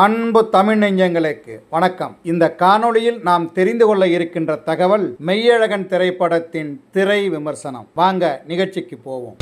அன்பு தமிழ் நெஞ்சங்களுக்கு வணக்கம். இந்த காணொளியில் நாம் தெரிந்து கொள்ள இருக்கின்ற தகவல் மெய்யழகன் திரைப்படத்தின் திரை விமர்சனம். வாங்க நிகழ்ச்சிக்கு போவோம்.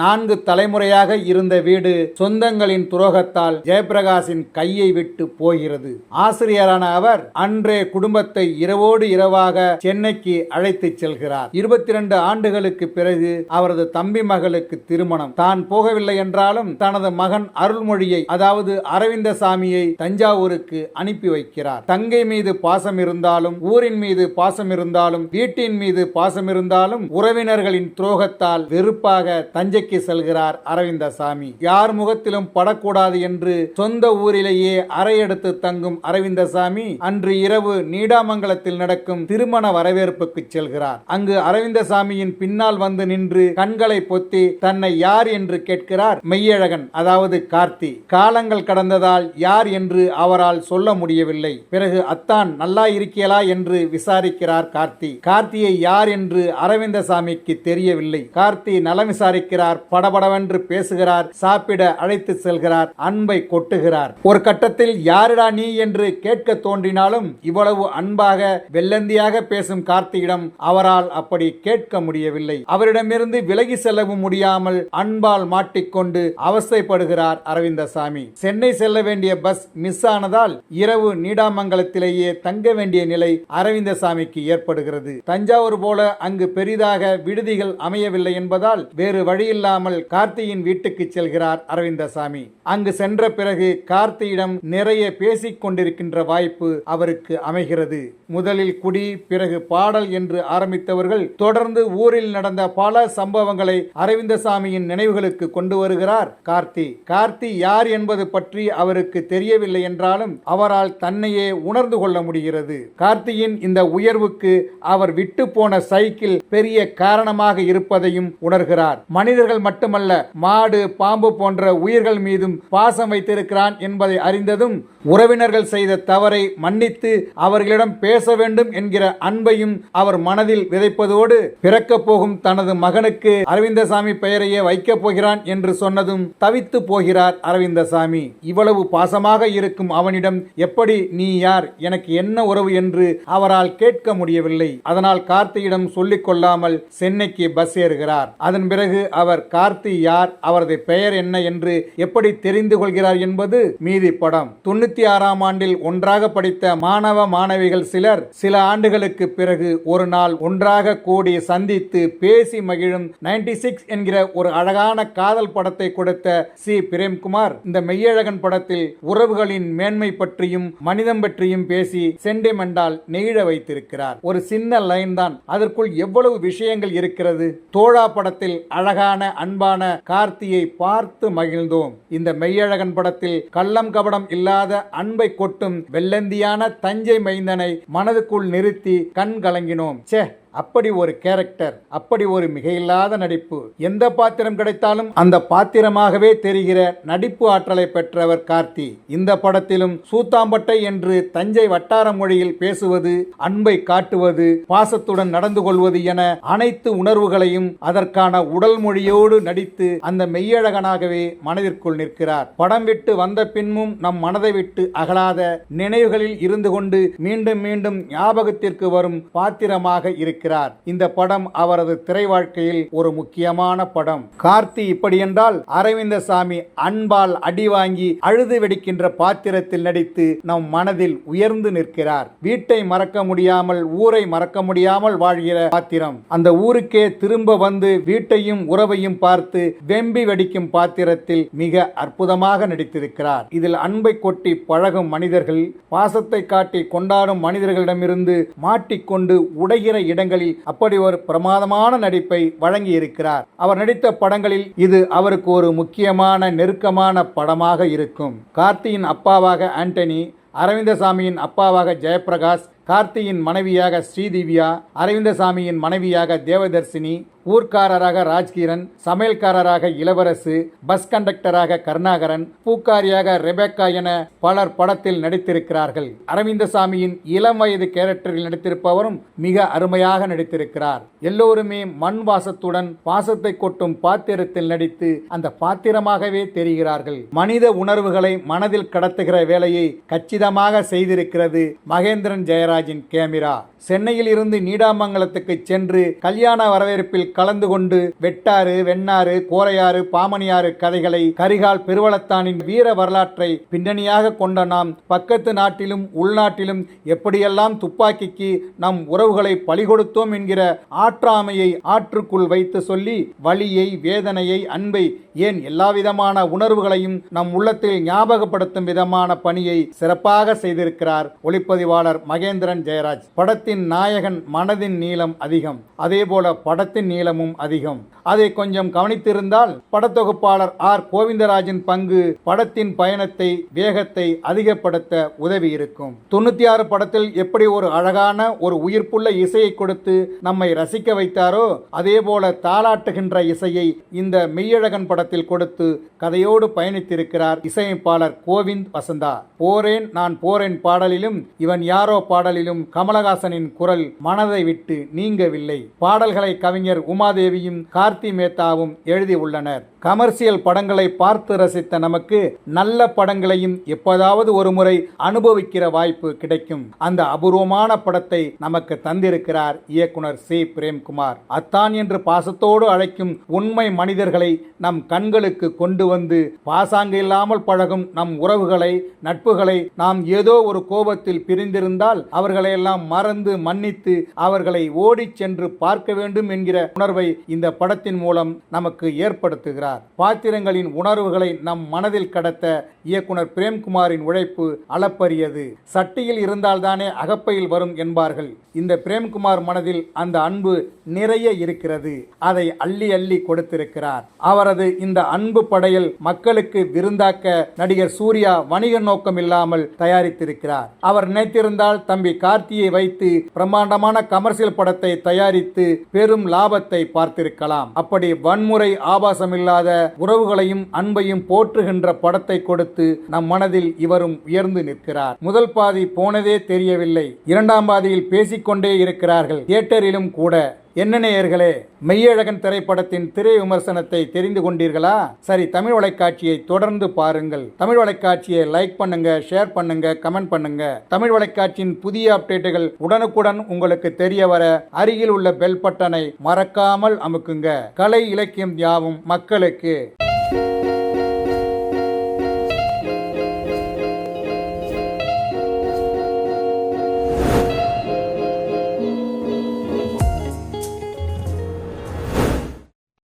நான்கு தலைமுறையாக இருந்த வீடு சொந்தங்களின் துரோகத்தால் ஜெயபிரகாஷின் கையை விட்டு போகிறது. ஆசிரியரான அவர் அன்றே குடும்பத்தை இரவோடு இரவாக சென்னைக்கு அழைத்து செல்கிறார். இருபத்தி இரண்டு ஆண்டுகளுக்கு பிறகு அவரது தம்பி மகளுக்கு திருமணம். தான் போகவில்லை என்றாலும் தனது மகன் அருள்மொழியை அதாவது அரவிந்தசாமியை தஞ்சாவூருக்கு அனுப்பி வைக்கிறார். தங்கை மீது பாசம் இருந்தாலும் ஊரின் மீது பாசம் இருந்தாலும் வீட்டின் மீது பாசம் இருந்தாலும் உறவினர்களின் துரோகத்தால் வெறுப்பாக தஞ்சை தஞ்சைக்கு செல்கிறார் அரவிந்தசாமி. யார் முகத்திலும் படக்கூடாது என்று சொந்த ஊரிலேயே அறையெடுத்து தங்கும் அரவிந்தசாமி அன்று இரவு நீடாமங்கலத்தில் நடக்கும் திருமண வரவேற்புக்கு செல்கிறார். அங்கு அரவிந்தசாமியின் பின்னால் வந்து நின்று கண்களை பொத்தி தன்னை யார் என்று கேட்கிறார் மெய்யழகன் அதாவது கார்த்தி. காலங்கள் கடந்ததால் யார் என்று அவரால் சொல்ல முடியவில்லை. பிறகு அத்தான் நல்லா இருக்கியலா என்று விசாரிக்கிறார் கார்த்தி. கார்த்தியை யார் என்று அரவிந்தசாமிக்கு தெரியவில்லை. கார்த்தி நலம் விசாரிக்கிறார் படபடவென்று பேசுகிறார் சாப்பிட அழைத்து செல்கிறார் அன்பை கொட்டுகிறார். ஒரு கட்டத்தில் யாருடா நீ என்று கேட்க தோன்றினாலும் இவ்வளவு அன்பாக வெள்ளந்தியாக பேசும் கார்த்தியிடம் அவரால் அப்படி கேட்க முடியவில்லை. அவரிடமிருந்து விலகி செல்லவும் முடியாமல் அன்பால் மாட்டிக்கொண்டு அவஸ்தைப்படுகிறார் அரவிந்தசாமி. சென்னை செல்ல வேண்டிய பஸ் மிஸ் ஆனதால் இரவு நீடாமங்கலத்திலேயே தங்க வேண்டிய நிலை அரவிந்தசாமிக்கு ஏற்படுகிறது. தஞ்சாவூர் போல அங்கு பெரிதாக விடுதிகள் அமையவில்லை என்பதால் வேறு இல்லாமல் கார்த்தியின் வீட்டுக்கு செல்கிறார் அரவிந்தசாமி. அங்கு சென்ற பிறகு கார்த்தியிடம் நிறைய பேசிக் கொண்டிருக்கின்ற வாய்ப்பு அவருக்கு அமைகிறது. முதலில் குடி பிறகு பாடல் என்று ஆரம்பித்தவர்கள் தொடர்ந்து ஊரில் நடந்த பல சம்பவங்களை அரவிந்தசாமியின் நினைவுகளுக்கு கொண்டு வருகிறார் கார்த்தி. கார்த்தி யார் என்பது பற்றி அவருக்கு தெரியவில்லை என்றாலும் அவரால் தன்னையே உணர்ந்து கொள்ள முடிகிறது. கார்த்தியின் இந்த உயர்வுக்கு அவர் விட்டு போன சைக்கிள் பெரிய காரணமாக இருப்பதையும் உணர்கிறார். மனிதர்கள் மட்டுமல்ல மாடு பாம்பு போன்ற உயிர்கள் மீதும் பாசம் வைத்திருக்கிறான் என்பதை அறிந்ததும் உறவினர்கள் செய்த தவறை மன்னித்து அவர்களிடம் பேச வேண்டும் என்கிற அன்பையும் அவர் மனதில் விதைப்பதோடு பிறக்கப் போகும் தனது மகனுக்கு அரவிந்தசாமி பெயரையே வைக்கப் போகிறான் என்று சொன்னதும் தவித்து போகிறார் அரவிந்தசாமி. இவ்வளவு பாசமாக இருக்கும் அவனிடம் எப்படி நீ யார்? எனக்கு என்ன உறவு என்று அவரால் கேட்க முடியவில்லை. அதனால் கார்த்தியிடம் சொல்லிக் கொள்ளாமல் சென்னைக்கு பஸ் ஏறுகிறார். அதன் பிறகு அவர் கார்த்தி யார்? அவரது பெயர் என்ன? என்று எப்படி தெரிந்து கொள்கிறார் என்பது மீதி படம். தொண்ணூத்தி ஆறாம் ஆண்டில் ஒன்றாக படித்த மாணவ மாணவிகள் சிலர் சில ஆண்டுகளுக்கு பிறகு ஒரு நாள் ஒன்றாக கூடி சந்தித்து பேசி மகிழும் 96 சிக்ஸ் என்கிற ஒரு அழகான காதல் படத்தை கொடுத்த சி. பிரேம்குமார் இந்த மெய்யழகன் படத்தில் உறவுகளின் மேன்மை பற்றியும் மனிதம் பற்றியும் பேசி சென்டிமெண்டால் நெகிழ வைத்திருக்கிறார். ஒரு சின்ன லைன் தான். அதற்குள் எவ்வளவு விஷயங்கள் இருக்கிறது? தோழா படத்தில் அழகான அன்பான கார்த்தியை பார்த்து மகிழ்ந்தோம். இந்த மெய்யழகன் படத்தில் கள்ளம் கபடம் இல்லாத அன்பை கொட்டும் வெள்ளந்தியான தஞ்சை மைந்தனை மனதுக்குள் நிறுத்தி கண் கலங்கினோம் சே அப்படி ஒரு கேரக்டர் அப்படி ஒரு மிகையில்லாத நடிப்பு எந்த பாத்திரம் கிடைத்தாலும் அந்த பாத்திரமாகவே தெரிகிற நடிப்பு ஆற்றலை பெற்றவர் கார்த்தி. இந்த படத்திலும் சூத்தாம்பட்டை என்று தஞ்சை வட்டார மொழியில் பேசுவது அன்பை காட்டுவது பாசத்துடன் நடந்து கொள்வது என அனைத்து உணர்வுகளையும் அதற்கான உடல் மொழியோடு நடித்து அந்த மெய்யழகனாகவே மனதிற்குள் நிற்கிறார். படம் விட்டு வந்த பின்னும் நம் மனதை விட்டு அகலாத நினைவுகளில் இருந்து கொண்டு மீண்டும் மீண்டும் ஞாபகத்திற்கு வரும் பாத்திரமாக இருக்கிறார் இருக்கிறார் இந்த படம் அவரது திரை வாழ்க்கையில் ஒரு முக்கியமான படம். கார்த்தி இப்படி என்றால் அரவிந்தசாமி அன்பால் அடி வாங்கி அழுது வெடிக்கின்ற பாத்திரத்தில் நடித்து நம் மனதில் உயர்ந்து நிற்கிறார். வீட்டை மறக்க முடியாமல் ஊரை மறக்க முடியாமல் வாழ்கிற பாத்திரம். அந்த ஊருக்கே திரும்ப வந்து வீட்டையும் உறவையும் பார்த்து வெம்பி வெடிக்கும் பாத்திரத்தில் மிக அற்புதமாக நடித்திருக்கிறார். இதில் அன்பை கொட்டி பழகும் மனிதர்கள் பாசத்தை காட்டி கொண்டாடும் மனிதர்களிடமிருந்து மாட்டிக்கொண்டு உடைகிற இடங்கள் படங்களில் அப்படி ஒரு பிரமாதமான நடிப்பை வழங்கி இருக்கிறார் அவர் நடித்த படங்களில் இது அவருக்கு ஒரு முக்கியமான நெருக்கமான படமாக இருக்கும். கார்த்தியின் அப்பாவாக ஆண்டனி அரவிந்தசாமியின் அப்பாவாக ஜெயபிரகாஷ் கார்த்தியின் மனைவியாக ஸ்ரீதிவ்யா அரவிந்தசாமியின் மனைவியாக தேவதர்சினி ஊர்க்காரராக ராஜ்கிரண் சமையல்காரராக இளவரசு பஸ் கண்டக்டராக கருணாகரன் பூக்காரியாக ரெபேக்கா என பலர் படத்தில் நடித்திருக்கிறார்கள். அரவிந்தசாமியின் இளம் வயது கேரக்டரில் நடித்திருப்பவரும் மிக அருமையாக நடித்திருக்கிறார். எல்லோருமே மண் வாசத்துடன் பாசத்தை கொட்டும் பாத்திரத்தில் நடித்து அந்த பாத்திரமாகவே தெரிகிறார்கள். மனித உணர்வுகளை மனதில் கடத்துகிற வேலையை கச்சிதமாக செய்திருக்கிறது மகேந்திரன் ஜெயராஜின் கேமிரா. சென்னையில் இருந்து நீடாமங்கலத்துக்கு சென்று கல்யாண வரவேற்பில் கலந்து கொண்டு வெட்டாறு வெண்ணாறு கோரையாறு பாமணியாறு கதைகளை கரிகால் பெருவளத்தானின் வீர வரலாற்றை பின்னணியாக கொண்ட நாம் பக்கத்து நாட்டிலும் உள்நாட்டிலும் எப்படியெல்லாம் துப்பாக்கிக்கு நம் உறவுகளை பலிகொடுத்தோம் என்கிற ஆற்றாமையை ஆற்றுக்குள் வைத்து சொல்லி வழியை வேதனையை அன்பை ஏன் எல்லாவிதமான உணர்வுகளையும் நம் உள்ளத்தில் ஞாபகப்படுத்தும் விதமான பணியை சிறப்பாக செய்திருக்கிறார் ஒளிப்பதிவாளர் மகேந்திர மகேந்திரன் ஜெயராஜ். படத்தின் நாயகன் மனதின் நீளம் அதிகம். அதே போல படத்தின் நீளமும் அதிகம். அதை கொஞ்சம் கவனித்திருந்தால் படத்தொகுப்பாளர் ஆர். கோவிந்தராஜின் பங்கு படத்தின் பயணத்தை வேகத்தை அதிகப்படுத்த உதவி இருக்கும். தொண்ணூத்தி ஆறு படத்தில் எப்படி ஒரு அழகான ஒரு உயிர்ப்புள்ள இசையை கொடுத்து நம்மை ரசிக்க வைத்தாரோ அதே போல தாளாட்டுகின்ற இசையை இந்த மெய்யழகன் படத்தில் கொடுத்து கதையோடு பயணித்திருக்கிறார் இசையமைப்பாளர் கோவிந்த் வசந்தா. போரேன் நான் போரேன் பாடலிலும் இவன் யாரோ பாடல் பாடல்களிலும் கமலஹாசனின் குரல் மனதை விட்டு நீங்கவில்லை. பாடல்களை கவிஞர் உமாதேவியும் கார்த்தி மேத்தாவும் எழுதியுள்ளனர். கமர்சியல் படங்களை பார்த்து ரசித்த நமக்கு நல்ல படங்களையும் எப்போதாவது ஒரு முறை அனுபவிக்கிற வாய்ப்பு கிடைக்கும். அந்த அபூர்வமான படத்தை நமக்கு தந்திருக்கிறார் இயக்குனர் சி. பிரேம்குமார். அத்தான் என்று பாசத்தோடு அழைக்கும் உண்மை மனிதர்களை நம் கண்களுக்கு கொண்டு வந்து பாசாங்கு இல்லாமல் பழகும் நம் உறவுகளை நட்புகளை நாம் ஏதோ ஒரு கோபத்தில் பிரிந்திருந்தால் அவர்களையெல்லாம் மறந்து மன்னித்து அவர்களை ஓடிச் சென்று பார்க்க வேண்டும் என்கிற உணர்வை இந்த படத்தின் மூலம் நமக்கு ஏற்படுத்துகிறார். பாத்திரங்களின் உணர்வுகளை நம் மனதில் கடத்த இயக்குனர் பிரேம்குமாரின் உழைப்பு அளப்பரியது. சட்டியில் இருந்தால்தானே அகப்பையில் வரும் என்பார்கள். இந்த பிரேம்குமார் மனதில் அந்த அன்பு நிறைய இருக்கிறது. அதை அள்ளி அள்ளி கொடுத்திருக்கிறார். அவரது இந்த அன்பு படையல் மக்களுக்கு விருந்தாக்க நடிகர் சூர்யா வணிக நோக்கம் இல்லாமல் தயாரித்திருக்கிறார். அவர் நினைத்திருந்தால் தம்பி கார்த்தியை வைத்து பிரம்மாண்டமான கமர்ஷியல் படத்தை தயாரித்து பெரும் லாபத்தை பார்த்திருக்கலாம். அப்படி வன்முறை ஆபாசம் இல்லாத உறவுகளையும் அன்பையும் போற்றுகின்ற படத்தை கொடுத்து நம் மனதில் இவரும் உயர்ந்து நிற்கிறார். முதல் பாதி போனதே தெரியவில்லை. இரண்டாம் பாதியில் பேசிக்கொண்டே இருக்கிறார்கள். தியேட்டரிலும் கூட என்ன நேயர்களே மெய்யழகன் திரைப்படத்தின் திரை விமர்சனத்தை தெரிந்து கொண்டீர்களா? சரி தமிழ் வலைக்காட்சியை தொடர்ந்து பாருங்கள். தமிழ் வலைக்காட்சியை லைக் பண்ணுங்க ஷேர் பண்ணுங்க கமெண்ட் பண்ணுங்க. தமிழ் வலைக்காட்சியின் புதிய அப்டேட்டுகள் உடனுக்குடன் உங்களுக்கு தெரிய வர அருகில் உள்ள பெல் பட்டனை மறக்காமல் அமுக்குங்க. கலை இலக்கியம் யாவும் மக்களுக்கு.